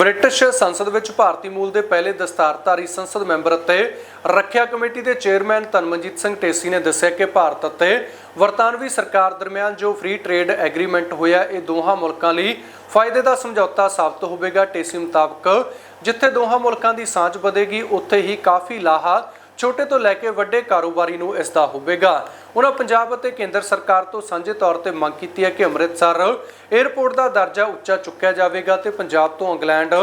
British ਸੰਸਦ ਵਿੱਚ ਭਾਰਤੀ ਮੂਲ ਦੇ ਪਹਿਲੇ ਦਸਤਾਰਧਾਰੀ ਸੰਸਦ ਮੈਂਬਰ ਅਤੇ ਰੱਖਿਆ ਕਮੇਟੀ ਦੇ ਚੇਅਰਮੈਨ ਤਨਮਨਜੀਤ ਸਿੰਘ ਢੇਸੀ ਨੇ ਦੱਸਿਆ ਕਿ ਭਾਰਤ ਅਤੇ ਵਰਤਾਨਵੀ ਸਰਕਾਰ ਦਰਮਿਆਨ ਜੋ ਫ੍ਰੀ ਟ੍ਰੇਡ ਐਗਰੀਮੈਂਟ ਹੋਇਆ, ਇਹ ਦੋਹਾਂ ਮੁਲਕਾਂ ਲਈ ਫਾਇਦੇ ਦਾ ਸਮਝੌਤਾ ਸਾਬਤ ਹੋਵੇਗਾ। ਢੇਸੀ ਮੁਤਾਬਕ ਜਿੱਥੇ ਦੋਹਾਂ ਮੁਲਕਾਂ ਦੀ ਸਾਂਝ ਵਧੇਗੀ, ਉੱਥੇ ਹੀ ਕਾਫੀ ਲਾਹਾ ਛੋਟੇ ਤੋਂ ਲੈ ਕੇ ਵੱਡੇ ਕਾਰੋਬਾਰੀ ਨੂੰ ਇਸ ਦਾ ਹੋਵੇਗਾ। ਉਹਨਾਂ ਪੰਜਾਬ ਅਤੇ ਕੇਂਦਰ ਸਰਕਾਰ ਤੋਂ ਸਾਂਝੇ ਤੌਰ ਤੇ ਮੰਗ ਕੀਤੀ ਹੈ ਕਿ ਅੰਮ੍ਰਿਤਸਰ 에ਅਰਪੋਰਟ ਦਾ ਦਰਜਾ ਉੱਚਾ ਚੁੱਕਿਆ ਜਾਵੇਗਾ ਤੇ ਪੰਜਾਬ ਤੋਂ ਇੰਗਲੈਂਡ,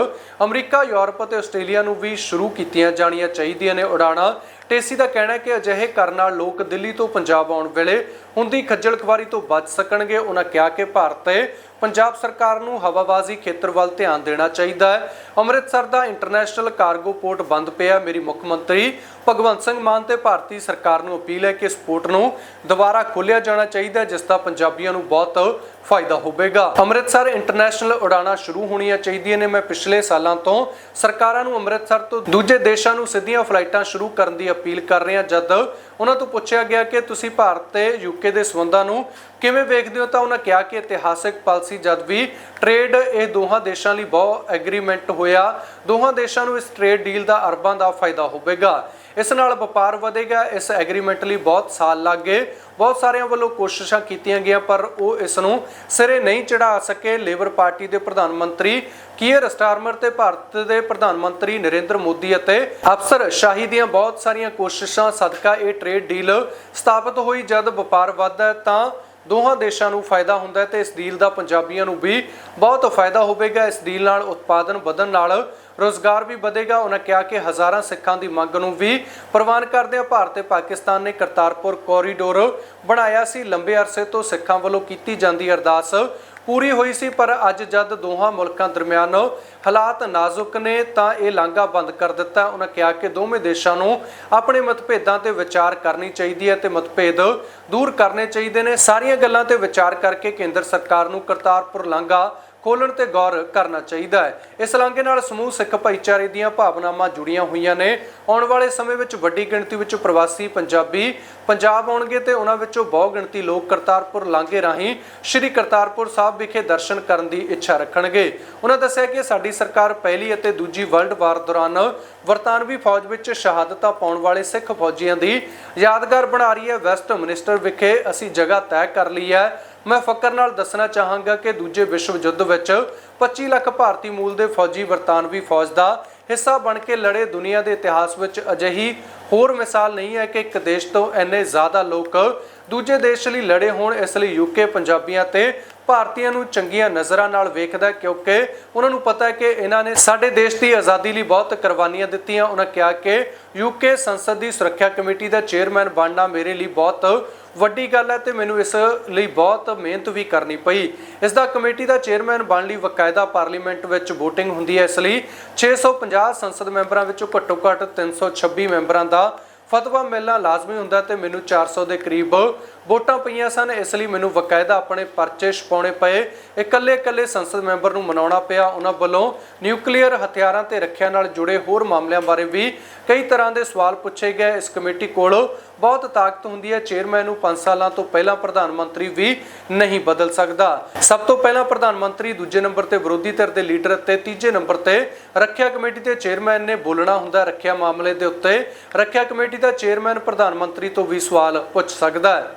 ਅਮਰੀਕਾ, ਯੂਰਪ ਅਤੇ ਆਸਟ੍ਰੇਲੀਆ ਨੂੰ ਵੀ ਸ਼ੁਰੂ ਕੀਤੀਆਂ ਜਾਣੀਆਂ ਚਾਹੀਦੀਆਂ ਨੇ। ਉਡਾਣਾਂ ਟੇਸੀ ਦਾ ਕਹਿਣਾ ਹੈ ਕਿ ਅਜਿਹੇ ਕਰਨ ਨਾਲ ਲੋਕ ਦਿੱਲੀ ਤੋਂ ਪੰਜਾਬ ਆਉਣ ਵੇਲੇ ਹੁੰਦੀ ਖੱਜਲ ਖਵਾਰੀ ਤੋਂ ਬਚ ਸਕਣਗੇ। ਉਹਨਾਂ ਕਿਹਾ ਕਿ ਭਾਰਤ ਤੇ ਪੰਜਾਬ ਸਰਕਾਰ ਨੂੰ ਹਵਾਬਾਜ਼ੀ ਖੇਤਰ ਵੱਲ ਧਿਆਨ ਦੇਣਾ ਚਾਹੀਦਾ ਹੈ। ਅੰਮ੍ਰਿਤਸਰ ਦਾ ਇੰਟਰਨੈਸ਼ਨਲ ਕਾਰਗੋ ਪੋਰਟ ਬੰਦ ਪਿਆ ਮੇਰੀ ਮੁੱਖ ਮੰਤਰੀ ਭਗਵੰਤ ਸਿੰਘ ਮਾਨ ਤੇ ਭਾਰਤੀ ਸਰਕਾਰ ਨੂੰ ਅਪੀਲ ਹੈ ਕਿ ਇਸ ਪੋਰਟ ਨੂੰ ਦੁਬਾਰਾ ਖੋਲ੍ਹਿਆ ਜਾਣਾ ਚਾਹੀਦਾ ਹੈ, ਜਿਸ ਦਾ ਪੰਜਾਬੀਆਂ ਨੂੰ ਬਹੁਤ ਫਾਇਦਾ ਹੋਵੇਗਾ। ਅੰਮ੍ਰਿਤਸਰ ਇੰਟਰਨੈਸ਼ਨਲ ਉਡਾਣਾਂ ਸ਼ੁਰੂ ਹੋਣੀਆਂ ਚਾਹੀਦੀਆਂ ਨੇ। ਮੈਂ ਪਿਛਲੇ ਸਾਲਾਂ ਤੋਂ ਸਰਕਾਰਾਂ ਨੂੰ ਅੰਮ੍ਰਿਤਸਰ ਤੋਂ ਦੂਜੇ ਦੇਸ਼ਾਂ ਨੂੰ ਸਿੱਧੀਆਂ ਫਲਾਈਟਾਂ ਸ਼ੁਰੂ ਕਰਨ ਦੀ ਅਪੀਲ ਕਰ ਰਹੇ ਹਾਂ। ਜਦ ਉਹਨਾਂ ਤੋਂ ਪੁੱਛਿਆ ਗਿਆ ਕਿ ਤੁਸੀਂ ਭਾਰਤ ਤੇ ਯੂਕੇ ਦੇ ਸਬੰਧਾਂ ਨੂੰ ਕਿਵੇਂ ਵੇਖਦੇ ਹੋ, ਤਾਂ ਉਹਨਾਂ ਕਿਹਾ ਕਿ ਇਤਿਹਾਸਕ ਪਾਲਿਸੀ ਜਦ ਵੀ ਟ੍ਰੇਡ ਇਹ ਦੋਹਾਂ ਦੇਸ਼ਾਂ ਲਈ ਬਹੁਤ ਐਗਰੀਮੈਂਟ ਹੋਇਆ, ਦੋਹਾਂ ਦੇਸ਼ਾਂ ਨੂੰ ਇਸ ਟ੍ਰੇਡ ਡੀਲ ਦਾ ਅਰਬਾਂ ਦਾ ਫਾਇਦਾ ਹੋਵੇਗਾ। ਇਸ ਨਾਲ ਵਪਾਰ ਵਧੇਗਾ, ਇਸ ਐਗਰੀਮੈਂਟ ਲਈ ਬਹੁਤ ਸਾਲ ਲੱਗ ਗਏ। ਬਹੁਤ ਸਾਰਿਆਂ ਵੱਲੋਂ ਕੋਸ਼ਿਸ਼ਾਂ ਕੀਤੀਆਂ ਗਈਆਂ, ਪਰ ਉਹ ਇਸ ਨੂੰ ਸਿਰੇ ਨਹੀਂ ਚੜਾ ਸਕੇ। ਲੇਬਰ ਪਾਰਟੀ ਦੇ ਪ੍ਰਧਾਨ ਮੰਤਰੀ ਕੀਅਰ ਸਟਾਰਮਰ ਤੇ ਭਾਰਤ ਦੇ ਪ੍ਰਧਾਨ ਮੰਤਰੀ ਨਰਿੰਦਰ ਮੋਦੀ ਅਤੇ ਅਫਸਰ ਸ਼ਾਹੀ ਦੀਆਂ ਬਹੁਤ ਸਾਰੀਆਂ ਕੋਸ਼ਿਸ਼ਾਂ। ਸਦਕਾ ਇਹ ਟ੍ਰੇਡ ਡੀਲ ਸਥਾਪਿਤ ਹੋਈ। ਜਦ ਵਪਾਰ ਵੱਧਦਾ ਤਾਂ ਦੋਹਾਂ ਦੇਸ਼ਾਂ ਨੂੰ ਫਾਇਦਾ ਹੁੰਦਾ ਹੈ ਤੇ ਇਸ ਡੀਲ ਦਾ ਪੰਜਾਬੀਆਂ ਨੂੰ ਵੀ ਬਹੁਤ ਫਾਇਦਾ ਹੋਵੇਗਾ। ਇਸ ਡੀਲ ਨਾਲ ਉਤਪਾਦਨ ਵਧਣ ਨਾਲ ਰੋਜ਼ਗਾਰ ਵੀ ਵਧੇਗਾ। ਉਹਨਾਂ ਕਿਹਾ ਕਿ ਹਜ਼ਾਰਾਂ ਸਿੱਖਾਂ ਦੀ ਮੰਗ ਨੂੰ ਵੀ ਪ੍ਰਵਾਨ ਕਰਦੇ ਭਾਰਤ ਤੇ ਪਾਕਿਸਤਾਨ ਨੇ ਕਰਤਾਰਪੁਰ ਕੋਰੀਡੋਰ ਬਣਾਇਆ ਸੀ। ਲੰਬੇ ਅਰਸੇ ਤੋਂ ਸਿੱਖਾਂ ਵੱਲੋਂ ਕੀਤੀ ਜਾਂਦੀ ਅਰਦਾਸ ਪੂਰੀ ਹੋਈ ਸੀ, ਪਰ ਅੱਜ ਜਦ ਦੋਹਾਂ ਮੁਲਕਾਂ ਦਰਮਿਆਨ ਹਾਲਾਤ ਨਾਜ਼ੁਕ ਨੇ ਤਾਂ ਇਹ ਲਾਂਘਾ ਬੰਦ ਕਰ ਦਿੱਤਾ। ਉਹਨਾਂ ਕਿਹਾ ਕਿ ਦੋਵੇਂ ਦੇਸ਼ਾਂ ਨੂੰ ਆਪਣੇ ਮਤਭੇਦਾਂ ਤੇ ਵਿਚਾਰ ਕਰਨੀ ਚਾਹੀਦੀ ਹੈ ਤੇ ਮਤਭੇਦ ਦੂਰ ਕਰਨੇ ਚਾਹੀਦੇ ਨੇ। ਸਾਰੀਆਂ ਗੱਲਾਂ ਤੇ ਵਿਚਾਰ ਕਰਕੇ ਕੇਂਦਰ ਸਰਕਾਰ ਨੂੰ ਕਰਤਾਰਪੁਰ ਲਾਂਘਾ ਖੋਲਣ ਤੇ ਗੌਰ ਕਰਨਾ ਚਾਹੀਦਾ ਹੈ। ਇਸ ਲਾਂਘੇ ਨਾਲ ਸਮੂਹ ਸਿੱਖ ਭਾਈਚਾਰੇ ਦੀਆਂ ਭਾਵਨਾਵਾਂ ਜੁੜੀਆਂ ਹੋਈਆਂ ਨੇ। ਆਉਣ ਵਾਲੇ ਸਮੇਂ ਵਿੱਚ ਵੱਡੀ ਗਿਣਤੀ ਵਿੱਚ ਪ੍ਰਵਾਸੀ ਪੰਜਾਬੀ ਪੰਜਾਬ ਆਉਣਗੇ ਤੇ ਉਹਨਾਂ ਵਿੱਚੋਂ ਬਹੁ ਗਿਣਤੀ ਲੋਕ ਕਰਤਾਰਪੁਰ ਲਾਂਘੇ ਰਾਹੀਂ ਸ੍ਰੀ ਕਰਤਾਰਪੁਰ ਸਾਹਿਬ ਵਿਖੇ ਦਰਸ਼ਨ ਕਰਨ ਦੀ ਇੱਛਾ ਰੱਖਣਗੇ। ਉਹਨਾਂ ਦੱਸਿਆ ਕਿ ਸਾਡੀ ਸਰਕਾਰ ਪਹਿਲੀ ਅਤੇ ਦੂਜੀ ਵਰਲਡ ਵਾਰ ਦੌਰਾਨ ਵਰਤਾਨਵੀ ਫੌਜ ਵਿੱਚ ਸ਼ਹਾਦਤਾਂ ਪਾਉਣ ਵਾਲੇ ਸਿੱਖ ਫੌਜੀਆਂ ਦੀ ਯਾਦਗਾਰ ਬਣਾ ਰਹੀ ਹੈ। ਵੈਸਟ ਮਿਨਿਸਟਰ ਵਿਖੇ ਅਸੀਂ ਜਗ੍ਹਾ ਤੈਅ ਕਰ ਲਈ ਹੈ। ਮੈਂ ਫਕਰ ਨਾਲ ਦੱਸਣਾ ਚਾਹਾਂਗਾ ਕਿ ਦੂਜੇ ਵਿਸ਼ਵ ਯੁੱਧ ਵਿੱਚ 25 ਲੱਖ ਭਾਰਤੀ ਮੂਲ ਦੇ ਫੌਜੀ ਵਰਤਾਨਵੀ ਫੌਜ ਦਾ ਹਿੱਸਾ ਬਣ ਕੇ ਲੜੇ ਦੁਨੀਆ ਦੇ ਇਤਿਹਾਸ ਵਿੱਚ ਅਜਿਹੀ ਹੋਰ ਮਿਸਾਲ ਨਹੀਂ ਹੈ ਕਿ ਇੱਕ ਦੇਸ਼ ਤੋਂ ਇੰਨੇ ਜ਼ਿਆਦਾ ਲੋਕ ਦੂਜੇ ਦੇਸ਼ ਲਈ ਲੜੇ ਹੋਣ, ਇਸ ਲਈ ਯੂਕੇ ਪੰਜਾਬੀਆਂ ਤੇ ਭਾਰਤੀਆਂ ਨੂੰ ਚੰਗੀਆਂ ਨਜ਼ਰਾਂ ਨਾਲ ਵੇਖਦਾ ਕਿਉਂਕਿ ਉਹਨਾਂ ਨੂੰ ਪਤਾ ਹੈ ਕਿ ਇਹਨਾਂ ਨੇ ਸਾਡੇ ਦੇਸ਼ ਦੀ ਆਜ਼ਾਦੀ ਲਈ ਬਹੁਤ ਕੁਰਬਾਨੀਆਂ ਦਿੱਤੀਆਂ। ਉਹਨਾਂ ਕਿਹਾ ਕਿ ਯੂਕੇ ਸੰਸਦ ਦੀ ਸੁਰੱਖਿਆ ਕਮੇਟੀ ਦਾ ਚੇਅਰਮੈਨ ਬਣਨਾ ਮੇਰੇ ਲਈ ਬਹੁਤ ਵੱਡੀ ਗੱਲ ਹੈ ਤੇ ਮੈਨੂੰ ਇਸ ਲਈ ਬਹੁਤ ਮਿਹਨਤ ਵੀ ਕਰਨੀ ਪਈ। ਇਸ ਦਾ ਕਮੇਟੀ ਦਾ ਚੇਅਰਮੈਨ ਬਣਨ ਲਈ ਵਕਾਇਦਾ ਪਾਰਲੀਮੈਂਟ ਵਿੱਚ VOTING ਹੁੰਦੀ ਹੈ। ਇਸ ਲਈ 650 ਸੰਸਦ ਮੈਂਬਰਾਂ ਵਿੱਚੋਂ ਘੱਟੋ ਘੱਟ 326 ਮੈਂਬਰਾਂ ਦਾ ਫਤਵਾ ਮਿਲਣਾ ਲਾਜ਼ਮੀ ਹੁੰਦਾ ਤੇ ਮੈਨੂੰ 400 ਦੇ ਕਰੀਬ ਵੋਟਾਂ ਪਈਆਂ ਸਨ, ਇਸ ਲਈ ਮੈਨੂੰ ਵਕਾਇਦਾ ਆਪਣੇ ਪਰਚੇ ਛਪਾਉਣੇ ਪਏ। ਇਕੱਲੇ ਇਕੱਲੇ ਸੰਸਦ ਮੈਂਬਰ ਨੂੰ ਮਨਾਉਣਾ ਪਿਆ। ਉਹਨਾਂ ਵੱਲੋਂ ਨਿਊਕਲੀਅਰ ਹਥਿਆਰਾਂ ਤੇ ਰੱਖਿਆ ਨਾਲ ਜੁੜੇ ਹੋਰ ਮਾਮਲਿਆਂ ਬਾਰੇ ਵੀ ਕਈ ਤਰ੍ਹਾਂ ਦੇ ਸਵਾਲ ਪੁੱਛੇ ਗਏ। ਇਸ ਕਮੇਟੀ ਕੋਲ ਬਹੁਤ ਤਾਕਤ ਹੁੰਦੀ ਹੈ। ਚੇਅਰਮੈਨ ਨੂੰ 5 ਸਾਲਾਂ ਤੋਂ ਪਹਿਲਾਂ ਪ੍ਰਧਾਨ ਮੰਤਰੀ ਵੀ ਨਹੀਂ ਬਦਲ ਸਕਦਾ। ਸਭ ਤੋਂ ਪਹਿਲਾਂ ਪ੍ਰਧਾਨ ਮੰਤਰੀ, ਦੂਜੇ ਨੰਬਰ ਤੇ ਵਿਰੋਧੀ ਧਿਰ ਦੇ ਲੀਡਰ ਅਤੇ ਤੀਜੇ ਨੰਬਰ ਤੇ ਰੱਖਿਆ ਕਮੇਟੀ ਦੇ ਚੇਅਰਮੈਨ ਨੇ ਬੋਲਣਾ ਹੁੰਦਾ, ਰੱਖਿਆ ਮਾਮਲੇ ਦੇ ਉੱਤੇ ਰੱਖਿਆ ਕਮੇਟੀ ਦਾ ਚੇਅਰਮੈਨ ਪ੍ਰਧਾਨ ਮੰਤਰੀ ਤੋਂ ਵੀ ਸਵਾਲ ਪੁੱਛ ਸਕਦਾ ਹੈ।